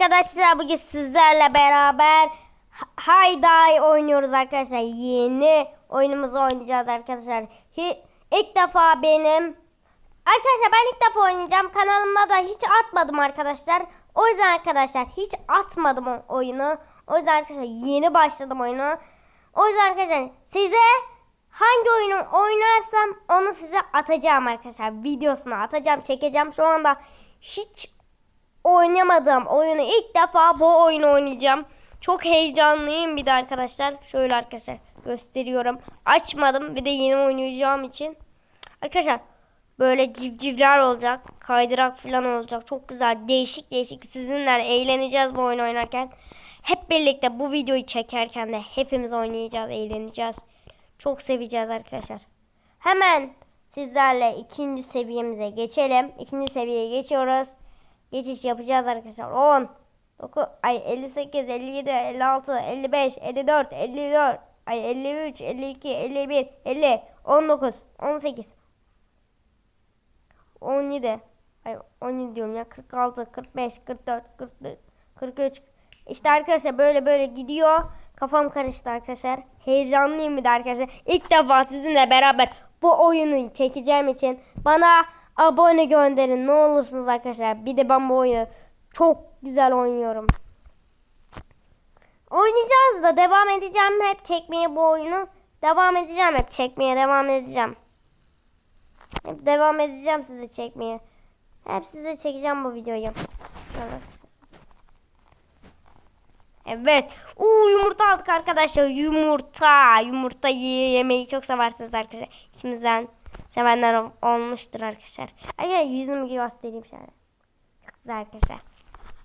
arkadaşlar bugün sizlerle beraber Hayday oynuyoruz arkadaşlar. Yeni oyunumuzu oynayacağız arkadaşlar. Hi- İlk defa benim Arkadaşlar ben ilk defa oynayacağım. Kanalıma da hiç atmadım arkadaşlar. O yüzden arkadaşlar hiç atmadım o oyunu. O yüzden arkadaşlar yeni başladım oyunu. O yüzden arkadaşlar size hangi oyunu oynarsam onu size atacağım arkadaşlar. Videosunu atacağım, çekeceğim. Şu anda hiç oynamadığım oyunu ilk defa bu oyunu oynayacağım. Çok heyecanlıyım bir de arkadaşlar. Şöyle arkadaşlar gösteriyorum. Açmadım bir de yeni oynayacağım için. Arkadaşlar böyle civcivler olacak. Kaydırak falan olacak. Çok güzel. Değişik değişik. Sizinle eğleneceğiz bu oyunu oynarken. Hep birlikte bu videoyu çekerken de hepimiz oynayacağız, eğleneceğiz. Çok seveceğiz arkadaşlar. Hemen sizlerle ikinci seviyemize geçelim. İkinci seviyeye geçiyoruz. Geçiş yapacağız arkadaşlar. 10 9 ay 58 57 56 55 54 54 ay 53 52 51 50 19 18 17 ay 17 diyorum ya 46 45 44 44 43 işte arkadaşlar böyle böyle gidiyor. Kafam karıştı arkadaşlar. Heyecanlıyım bir de arkadaşlar. İlk defa sizinle beraber bu oyunu çekeceğim için bana abone gönderin ne olursunuz arkadaşlar bir de ben bu oyunu çok güzel oynuyorum oynayacağız da devam edeceğim hep çekmeye bu oyunu devam edeceğim hep çekmeye devam edeceğim hep devam edeceğim size çekmeye. Hep size çekeceğim bu videoyu. Şöyle. Evet. Uuu yumurta aldık arkadaşlar. Yumurta. Yumurta ye- yemeyi çok seversiniz arkadaşlar. İçimizden sevenler ol- olmuştur arkadaşlar. Arkadaşlar yüzümü göstereyim şöyle. Çok güzel arkadaşlar.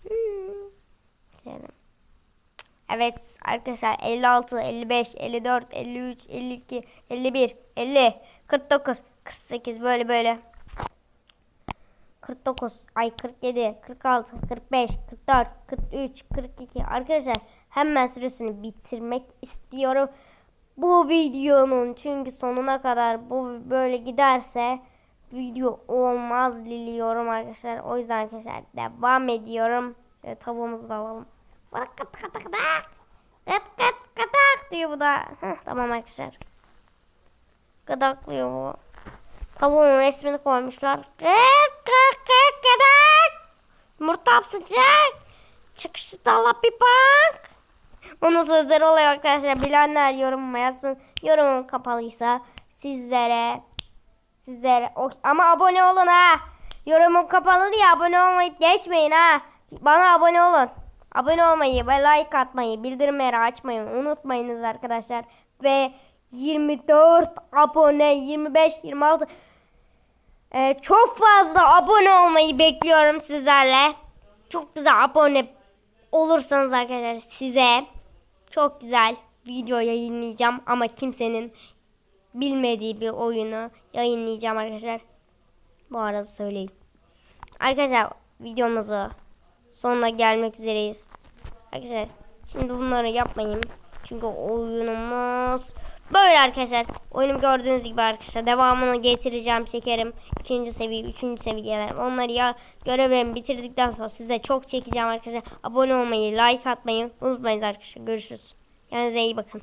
Hmm. Evet arkadaşlar 56, 55, 54, 53, 52, 51, 50, 49, 48 böyle böyle. 49, ay 47, 46, 45, 44, 43, 42. Arkadaşlar hemen süresini bitirmek istiyorum. Bu videonun çünkü sonuna kadar bu böyle giderse video olmaz diliyorum arkadaşlar. O yüzden arkadaşlar devam ediyorum. Şöyle tavuğumuzu da alalım. Bak kat kat kat kat. Kat kat diyor bu da. Heh, tamam arkadaşlar. Gıdaklıyor bu. Tavuğun resmini koymuşlar. Kık kık kık gıdak. Yumurtam sıcak. Çık şu dala bir bak. Onun sözleri oluyor arkadaşlar. Bilenler yorumuma yazsın. Yorumum kapalıysa sizlere sizlere ama abone olun ha. Yorumum kapalı diye abone olmayıp geçmeyin ha. Bana abone olun. Abone olmayı ve like atmayı, bildirimleri açmayı unutmayınız arkadaşlar. Ve 24 abone, 25, 26 ee, çok fazla abone olmayı bekliyorum sizlerle. Çok güzel abone olursanız arkadaşlar size çok güzel video yayınlayacağım ama kimsenin bilmediği bir oyunu yayınlayacağım arkadaşlar. Bu arada söyleyeyim. Arkadaşlar videomuzu sonuna gelmek üzereyiz. Arkadaşlar şimdi bunları yapmayın. Çünkü oyunumuz böyle arkadaşlar. Oyunum gördüğünüz gibi arkadaşlar. Devamını getireceğim çekerim. ikinci seviye, üçüncü seviyeler. Onları ya görevlerimi bitirdikten sonra size çok çekeceğim arkadaşlar. Abone olmayı, like atmayı unutmayın arkadaşlar. Görüşürüz. Kendinize iyi bakın.